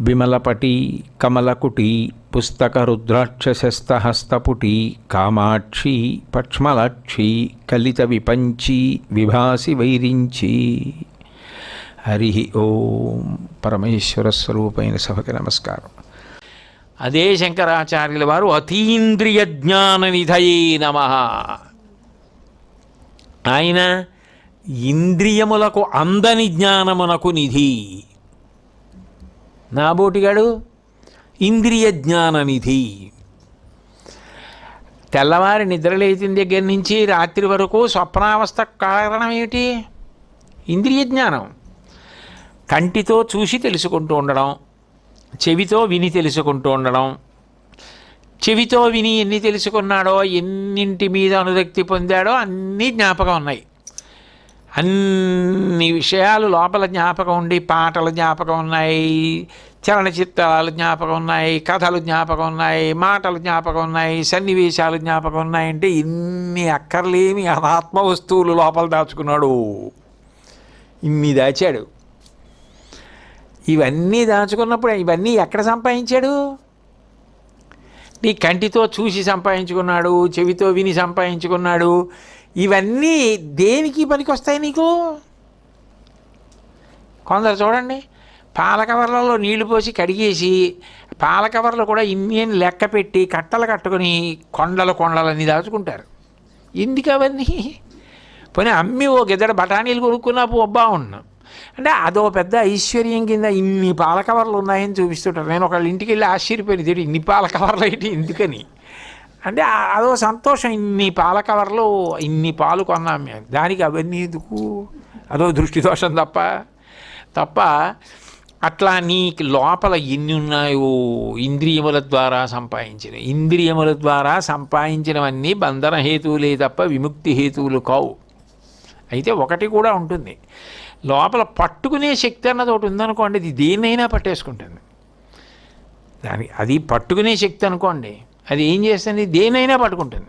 విమలపటి కమలకుటి పుస్తక పుస్తకరుద్రాక్షశస్తహస్తపుటి కామాక్షి పక్ష్మలాక్షి కలిత విపంచి విభాసి వైరించి. హరి ఓం పరమేశ్వర స్వరూపైన సభకి నమస్కారం. అదే శంకరాచార్యుల వారు అతీంద్రియ జ్ఞాన నిధయే నమ. ఆయన ఇంద్రియములకు అందని జ్ఞానమునకు నిధి. నాబోటిగాడు ఇంద్రియ జ్ఞాననిధి. తెల్లవారి నిద్రలేచిన దగ్గర నుంచి రాత్రి వరకు స్వప్నావస్థ కారణం ఏమిటి ఇంద్రియ జ్ఞానం. కంటితో చూసి తెలుసుకుంటూ ఉండడం చెవితో విని తెలుసుకుంటూ ఉండడం చెవితో విని ఎన్ని తెలుసుకున్నాడో ఎన్నింటి మీద అనురక్తి పొందాడో అన్నీ జ్ఞాపకం ఉన్నాయి. అన్ని విషయాలు లోపల జ్ఞాపకం ఉండి పాటలు జ్ఞాపకం ఉన్నాయి చలనచిత్రాలు జ్ఞాపకం ఉన్నాయి కథలు జ్ఞాపకం ఉన్నాయి మాటలు జ్ఞాపకం ఉన్నాయి సన్నివేశాలు జ్ఞాపకం ఉన్నాయంటే ఇన్ని అక్కర్లేని అనాత్మ వస్తువులు లోపల దాచుకున్నాడు. ఇన్ని దాచాడు. ఇవన్నీ దాచుకున్నప్పుడు ఇవన్నీ ఎక్కడ సంపాదించాడు? నీ కంటితో చూసి సంపాదించుకున్నాడు చెవితో విని సంపాదించుకున్నాడు ఇవన్నీ దేనికి పనికొస్తాయి నీకు? కొందరు చూడండి పాల కవర్లలో నీళ్ళు పోసి కడిగేసి పాల కవర్లు కూడా ఇన్ని లెక్క పెట్టి కట్టలు కట్టుకొని కొండలు కొండలన్నీ దాచుకుంటారు. ఎందుకు అవన్నీ? పోనీ అమ్మి ఓ గిద్దడ బఠానీలు కొనుక్కున్నా అబ్బా ఉన్నాం అంటే అదో పెద్ద ఐశ్వర్యం కింద ఇన్ని పాల కవర్లు ఉన్నాయని చూపిస్తుంటారు. నేను ఒకళ్ళ ఇంటికి వెళ్ళి ఆశ్చర్యపోయింది ఇన్ని పాల కవర్లు ఏంటి? ఎందుకని? అంటే అదో సంతోషం ఇన్ని పాల కవర్లు ఇన్ని పాలు కొన్నాం మేము. దానికి అవన్నీ ఎందుకు? అదో దృష్టి దోషం తప్ప. తప్ప అట్లా నీకు లోపల ఎన్ని ఉన్నాయో ఇంద్రియముల ద్వారా సంపాదించిన ఇంద్రియముల ద్వారా సంపాదించినవన్నీ బంధన హేతువులే తప్ప విముక్తి హేతువులు కావు. అయితే ఒకటి కూడా ఉంటుంది. లోపల పట్టుకునే శక్తి అన్నది ఒకటి ఉందనుకోండి ఇది దేన్నైనా పట్టేసుకుంటుంది. దానికి అది పట్టుకునే శక్తి అనుకోండి అది ఏం చేస్తుంది? దేనైనా పట్టుకుంటుంది.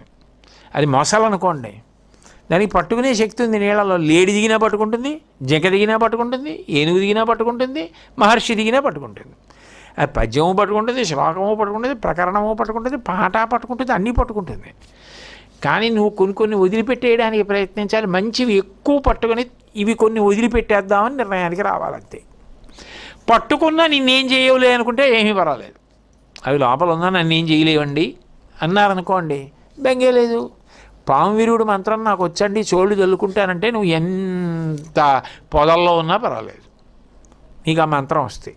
అది మొసలనుకోండి. దానికి పట్టుకునే శక్తి ఉంది నీళ్ళలో. లేడి దిగినా పట్టుకుంటుంది జంక దిగినా పట్టుకుంటుంది ఏనుగు దిగినా పట్టుకుంటుంది మహర్షి దిగినా పట్టుకుంటుంది. అది పద్యము పట్టుకుంటుంది శ్లోకము పట్టుకుంటుంది ప్రకరణము పట్టుకుంటుంది పాట పట్టుకుంటుంది అన్నీ పట్టుకుంటుంది. కానీ నువ్వు కొన్ని కొన్ని వదిలిపెట్టేయడానికి ప్రయత్నించాలి. మంచివి ఎక్కువ పట్టుకొని ఇవి కొన్ని వదిలిపెట్టేద్దామని నిర్ణయానికి రావాలంతే. పట్టుకున్నా నిన్నేం చేయవులే అనుకుంటే ఏమీ పర్వాలేదు. అవి లోపల ఉన్నా నన్ను ఏం చేయలేవండి? అన్నారనుకోండి బెంగే లేదు. పాము విరుడు మంత్రం నాకు వచ్చండి చోళ్ళు చల్లుకుంటానంటే నువ్వు ఎంత పొదల్లో ఉన్నా పర్వాలేదు. నీకు ఆ మంత్రం వస్తే.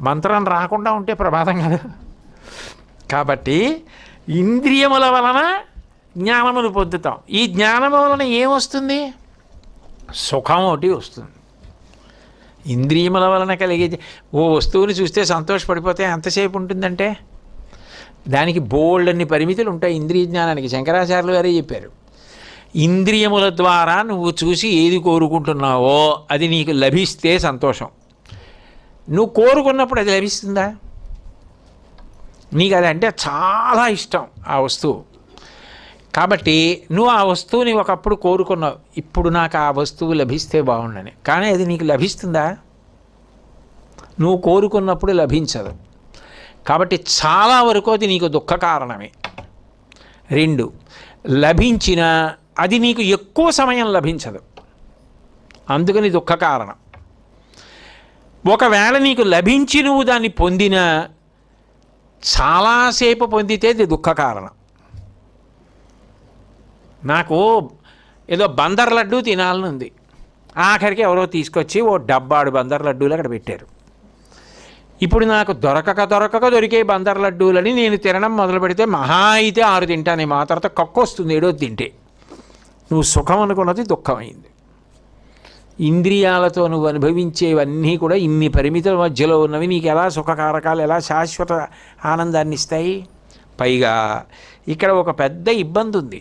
మంత్రం రాకుండా ఉంటే ప్రమాదం కదా. కాబట్టి ఇంద్రియముల వలన జ్ఞానములు పొందుతాం. ఈ జ్ఞానము వలన ఏమొస్తుంది? సుఖం ఒకటి వస్తుంది. ఇంద్రియముల వలన కలిగే ఓ వస్తువుని చూస్తే సంతోషపడిపోతే ఎంతసేపు ఉంటుందంటే? దానికి బోల్డ్ అన్ని పరిమితులు ఉంటాయి ఇంద్రియ జ్ఞానానికి. శంకరాచార్యులు గారే చెప్పారు. ఇంద్రియముల ద్వారా నువ్వు చూసి ఏది కోరుకుంటున్నావో అది నీకు లభిస్తే సంతోషం. నువ్వు కోరుకున్నప్పుడు అది లభిస్తుందా? నీకు అది అంటే చాలా ఇష్టం ఆ వస్తువు. కాబట్టి నువ్వు ఆ వస్తువుని ఒకప్పుడు కోరుకున్నావు. ఇప్పుడు నాకు ఆ వస్తువు లభిస్తే బాగుండని. కానీ అది నీకు లభిస్తుందా? నువ్వు కోరుకున్నప్పుడు లభించదు. కాబట్టి చాలా వరకు అది నీకు దుఃఖ కారణమే. రెండు లభించిన అది నీకు ఎక్కువ సమయం లభించదు. అందుకని దుఃఖ కారణం. ఒకవేళ నీకు లభించి నువ్వు దాన్ని పొందిన చాలాసేపు పొందితే అది దుఃఖ కారణం. నాకు ఏదో బందర్ లడ్డు తినాలని ఉంది ఆఖరికి ఎవరో తీసుకొచ్చి ఓ డబ్బాడు బందర్ లడ్డూలు అక్కడ పెట్టారు. ఇప్పుడు నాకు దొరకక దొరకక దొరికే బందర్ లడ్డూలని నేను తినడం మొదలు పెడితే మహా అయితే ఆరు తింటాను. మా తర్వాత కక్కు వస్తుంది ఏడో తింటే. నువ్వు సుఖం అనుకున్నది దుఃఖమైంది. ఇంద్రియాలతో నువ్వు అనుభవించేవన్నీ కూడా ఇన్ని పరిమితుల మధ్యలో ఉన్నవి. నీకు ఎలా సుఖకారకాలు ఎలా శాశ్వత ఆనందాన్ని ఇస్తాయి? పైగా ఇక్కడ ఒక పెద్ద ఇబ్బంది ఉంది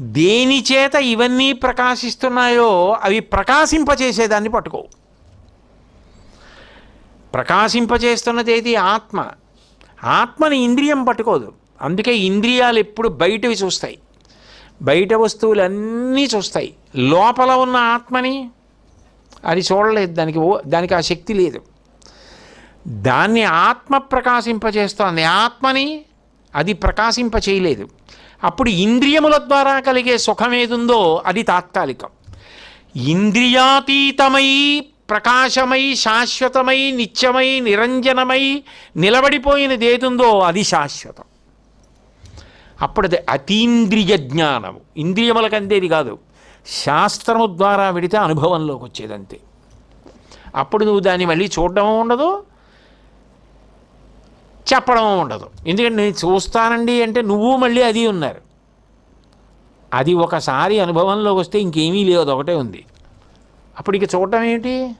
దేని చేత ఇవన్నీ ప్రకాశిస్తున్నాయో అవి ప్రకాశింపచేసేదాన్ని పట్టుకో. ప్రకాశింపచేస్తున్నది ఏది ఆత్మ. ఆత్మని ఇంద్రియం పట్టుకోదు. అందుకే ఇంద్రియాలు ఎప్పుడు బయటవి చూస్తాయి. బయట వస్తువులన్నీ చూస్తాయి. లోపల ఉన్న ఆత్మని అది చూడలేదు. దానికి ఓ దానికి ఆ శక్తి లేదు. దాన్ని ఆత్మ ప్రకాశింపచేస్తోంది. ఆత్మని అది ప్రకాశింప చేయలేదు అప్పుడు ఇంద్రియముల ద్వారా కలిగే సుఖం ఏదుందో అది తాత్కాలికం. ఇంద్రియాతీతమై ప్రకాశమై శాశ్వతమై నిత్యమై నిరంజనమై నిలబడిపోయినది ఏదుందో అది శాశ్వతం. అప్పుడు అది అతీంద్రియ జ్ఞానము. ఇంద్రియములకు అందేది కాదు శాస్త్రము ద్వారా విడితే అనుభవంలోకి వచ్చేదంతే అప్పుడు నువ్వు దాన్ని మళ్ళీ చూడడం ఉండదు చెప్పడం ఉండదు. ఎందుకంటే నేను చూస్తానండి అంటే నువ్వు మళ్ళీ అది ఉన్నారు. అది ఒకసారి అనుభవంలోకి వస్తే ఇంకేమీ లేదు ఒకటే ఉంది. అప్పుడు ఇక చూడటం ఏమిటి?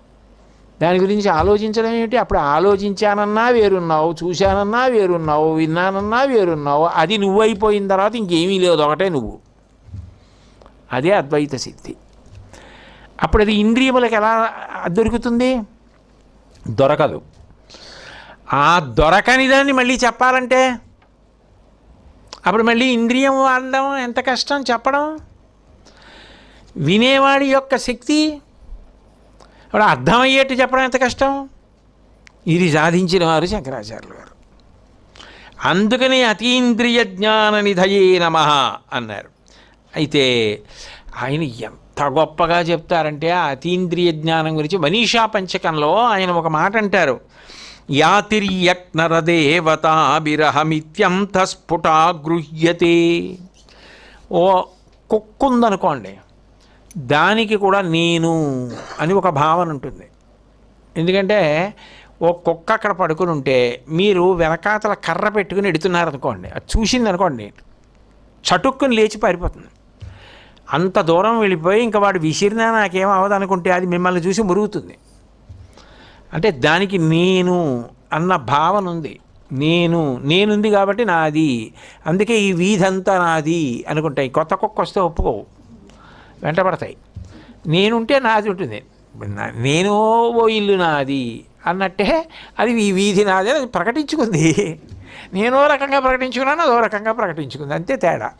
దాని గురించి ఆలోచించడం ఏమిటి? అప్పుడు ఆలోచించానన్నా వేరున్నావు చూశానన్నా వేరున్నావు విన్నానన్నా వేరున్నావు అది నువ్వు అయిపోయిన తర్వాత ఇంకేమీ లేదు ఒకటే నువ్వు. అదే అద్వైత సిద్ధి. అప్పుడు అది ఇంద్రియములకు ఎలా దొరుకుతుంది? దొరకదు. ఆ దొరకని దాన్ని మళ్ళీ చెప్పాలంటే? అప్పుడు మళ్ళీ ఇంద్రియం వాడడం ఎంత కష్టం చెప్పడం? వినేవాడి యొక్క శక్తి? ఇప్పుడు అర్థమయ్యేట్టు చెప్పడం ఎంత కష్టం? ఇది సాధించిన వారు శంకరాచార్యులు గారు. అందుకని అతీంద్రియ జ్ఞాన నిధయే నమ అన్నారు. అయితే ఆయన ఎంత గొప్పగా చెప్తారంటే ఆ అతీంద్రియ జ్ఞానం గురించి మనీషా పంచకంలో ఆయన ఒక మాట అంటారు. యాతిర్యక్నరదేవతాభిరహమిత్యంత స్ఫుటా గృహ్యతే. ఓ కుక్క ఉందనుకోండి దానికి కూడా నేను అని ఒక భావన ఉంటుంది. ఎందుకంటే ఓ కుక్క అక్కడ పడుకుని ఉంటే మీరు వెనకాతల కర్ర పెట్టుకుని ఎడుతున్నారనుకోండి అది చూసింది అనుకోండి చటుక్కుని లేచి పారిపోతుంది. అంత దూరం వెళ్ళిపోయి ఇంకా వాడు విసిరినా నాకేం అవ్వదు అనుకుంటే అది మిమ్మల్ని చూసి మురుగుతుంది. అంటే దానికి నేను అన్న భావన ఉంది. నేను నేనుంది కాబట్టి నాది. అందుకే ఈ వీధంతా నాది అనుకుంటాయి. కొత్త కుక్క వస్తే ఒప్పుకోవు. వెంటబడతాయి నేనుంటే నాది ఉంటుంది. నేను ఓ ఇల్లు నాది అన్నట్టే అది ఈ వీధి నాది అది ప్రకటించుకుంది. నేను ఓ రకంగా ప్రకటించుకున్నాను అదో రకంగా ప్రకటించుకుంది. అంతే తేడా.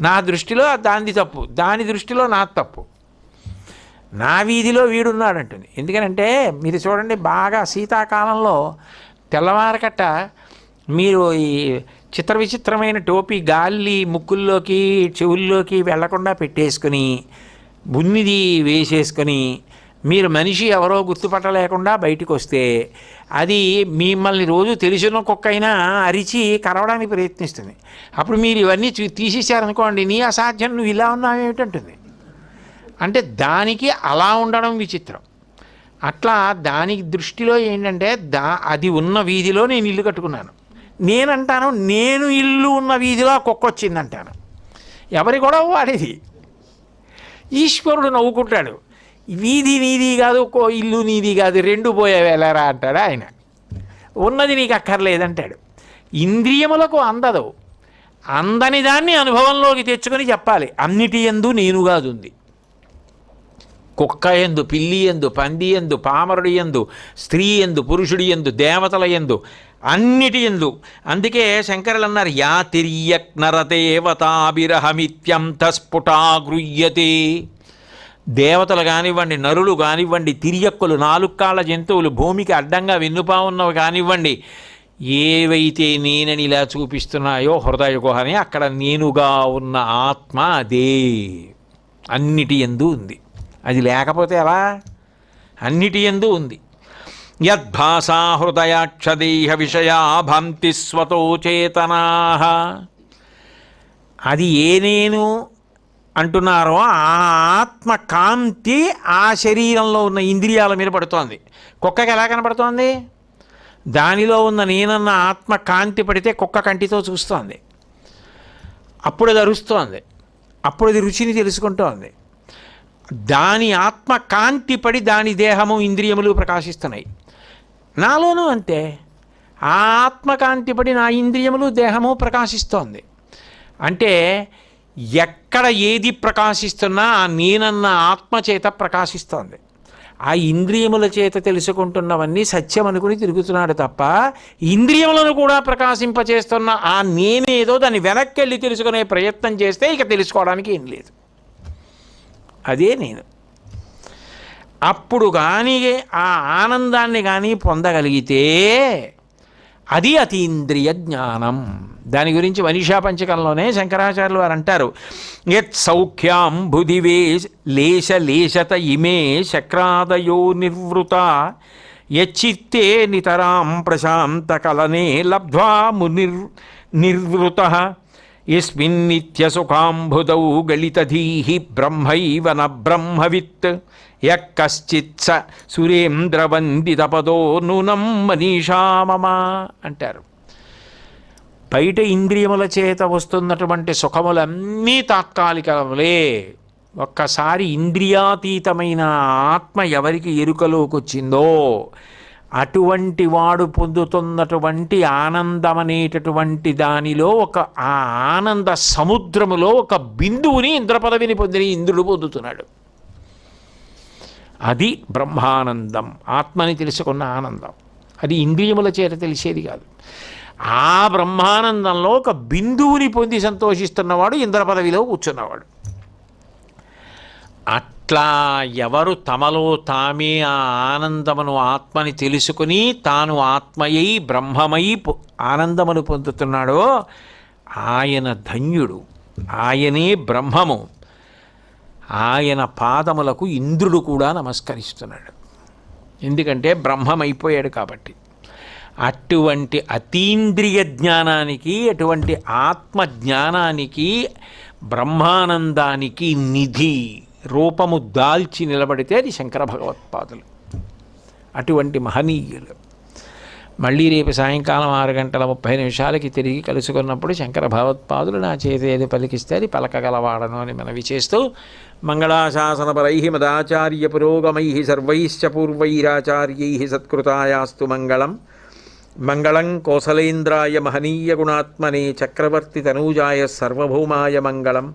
నా దృష్టిలో దానిది తప్పు. దాని దృష్టిలో నా తప్పు. నా వీధిలో వీడున్నాడంటుంది ఎందుకనంటే మీరు చూడండి బాగా శీతాకాలంలో తెల్లవారకట్ట మీరు ఈ చిత్ర విచిత్రమైన టోపీ గాలి ముక్కుల్లోకి చెవుల్లోకి వెళ్ళకుండా పెట్టేసుకుని బున్నిది వేసేసుకొని మీరు మనిషి ఎవరో గుర్తుపట్టలేకుండా బయటకు వస్తే అది మిమ్మల్ని రోజు తెలిసిన కుక్క అయినా అరిచి కరవడానికి ప్రయత్నిస్తుంది. అప్పుడు మీరు ఇవన్నీ చూ తీసేశారనుకోండి నీ అసాధ్యం నువ్వు ఇలా ఉన్నావు ఏమిటంటుంది అంటే దానికి అలా ఉండడం విచిత్రం. అట్లా దానికి దృష్టిలో ఏంటంటే దా అది ఉన్న వీధిలో నేను ఇల్లు కట్టుకున్నాను. నేనంటాను నేను ఇల్లు ఉన్న వీధిలో కుక్క వచ్చిందంటాను. ఎవరి గొడవ వాడేది? ఈశ్వరుడు నవ్వుకుంటాడు. వీధి నీది కాదు ఒక్కో ఇల్లు నీది కాదు రెండు పోయే వెళ్ళరా అంటాడు ఆయన. ఉన్నది నీకు అక్కర్లేదంటాడు. ఇంద్రియములకు అందదు. అందని దాన్ని అనుభవంలోకి తెచ్చుకొని చెప్పాలి. అన్నిటి ఎందు నేను కాదు ఉంది కుక్క ఎందు పిల్లి ఎందు పంది ఎందు పామరుడి ఎందు స్త్రీ ఎందు పురుషుడి ఎందు దేవతల ఎందు అన్నిటి ఎందు. అందుకే శంకరులు అన్నారు యా తిర్యక్ స్ఫుటా స్ఫుటాగృహ్యతే దేవతలు కానివ్వండి నరులు కానివ్వండి తిరియక్కులు నాలుగు కాళ్ళ జంతువులు భూమికి అడ్డంగా వెన్నుపా ఉన్నవి కానివ్వండి ఏవైతే నేనని ఇలా చూపిస్తున్నాయో హృదయ గుహని అక్కడ నేనుగా ఉన్న ఆత్మ అదే. అన్నిటి ఎందు ఉంది. అది లేకపోతే ఎలా? అన్నిటి ఎందు ఉంది. యద్భాసా హృదయాక్షదేహ విషయా భంతి స్వతో చేతనా. అది ఏ నేను అంటున్నారో ఆ ఆత్మ కాంతి ఆ శరీరంలో ఉన్న ఇంద్రియాల మీద పడుతోంది. కుక్కకి ఎలా కనపడుతోంది? దానిలో ఉన్న నేనన్న ఆత్మ కాంతి పడితే కుక్క కంటితో చూస్తోంది. అప్పుడు అది అరుస్తోంది. అప్పుడు అది రుచిని తెలుసుకుంటోంది. దాని ఆత్మ కాంతి పడి దాని దేహము ఇంద్రియములు ప్రకాశిస్తున్నాయి. నాలోనూ అంతే. ఆ ఆత్మకాంతి పడి నా ఇంద్రియములు దేహము ప్రకాశిస్తోంది. అంటే ఎక్కడ ఏది ప్రకాశిస్తున్నా ఆ నేనన్న ఆత్మ చేత ప్రకాశిస్తోంది. ఆ ఇంద్రియముల చేత తెలుసుకుంటున్నవన్నీ సత్యం అనుకుని తిరుగుతున్నాడు తప్ప ఇంద్రియములను కూడా ప్రకాశింపచేస్తున్న ఆ నేనేదో దాన్ని వెనక్కి వెళ్ళి తెలుసుకునే ప్రయత్నం చేస్తే ఇక తెలుసుకోవడానికి ఏం లేదు. అదే నేను. అప్పుడు కానీ ఆ ఆనందాన్ని కానీ పొందగలిగితే అది అతీంద్రియ జ్ఞానం. దాని గురించి మనీషా పంచకంలోనే శంకరాచార్యులు వారు అంటారు. యత్ సౌఖ్యాం బుధివే లేశ లేశత ఇమే శక్రాదయో నివృత. యచ్చిత్తే నితరాం ప్రశాంత కలనే లబ్ధ్వా మునిర్ నిర్వృత యస్మిన్నిత్యసుఖాంబుదౌ గళితధీహి బ్రహ్మైవ న బ్రహ్మవిత్ ఎక్కశ్చిత్ స సురేంద్రవందితపదో నూనం మనీషామమ అంటారు. బయట ఇంద్రియముల చేత వస్తున్నటువంటి సుఖములన్నీ తాత్కాలికములే. ఒక్కసారి ఇంద్రియాతీతమైన ఆత్మ ఎవరికి ఎరుకలోకి వచ్చిందో అటువంటి వాడు పొందుతున్నటువంటి ఆనందం అనేటటువంటి దానిలో ఒక ఆ ఆనంద సముద్రములో ఒక బిందువుని ఇంద్రపదవిని పొందిన ఇంద్రుడు పొందుతున్నాడు. అది బ్రహ్మానందం ఆత్మని తెలుసుకున్న ఆనందం. అది ఇంద్రియముల చేత తెలిసేది కాదు. ఆ బ్రహ్మానందంలో ఒక బిందువుని పొంది సంతోషిస్తున్నవాడు ఇంద్ర పదవిలో కూర్చున్నవాడు. అట్లా ఎవరు తమలో తామే ఆ ఆనందమును ఆత్మని తెలుసుకుని తాను ఆత్మయై బ్రహ్మమై పొ- ఆనందమును పొందుతున్నాడో ఆయన ధన్యుడు. ఆయనే బ్రహ్మము. ఆయన పాదములకు ఇంద్రుడు కూడా నమస్కరిస్తున్నాడు. ఎందుకంటే బ్రహ్మమైపోయాడు కాబట్టి. అటువంటి అతీంద్రియ జ్ఞానానికి అటువంటి ఆత్మ జ్ఞానానికి బ్రహ్మానందానికి నిధి. రూపము దాల్చి నిలబడితే అది శంకర భగవత్పాదులు అటువంటి మహనీయులు. మళ్ళీ రేపు సాయంకాలం ఆరు గంటల ముప్పై నిమిషాలకి తిరిగి కలుసుకున్నప్పుడు శంకర భగవత్పాదులు నా చేతి ఏది పలికిస్తే అది పలకగలవాడను అని మనవి చేస్తూ మంగళాశాసనపరై మదాచార్య పురోగమై సర్వైశ్చ పూర్వైరాచార్యై సత్కృతాయాస్తు మంగళం. మంగళం కోసలేంద్రాయ మహనీయ గుణాత్మనే చక్రవర్తి తనూజాయ సర్వభౌమాయ మంగళం.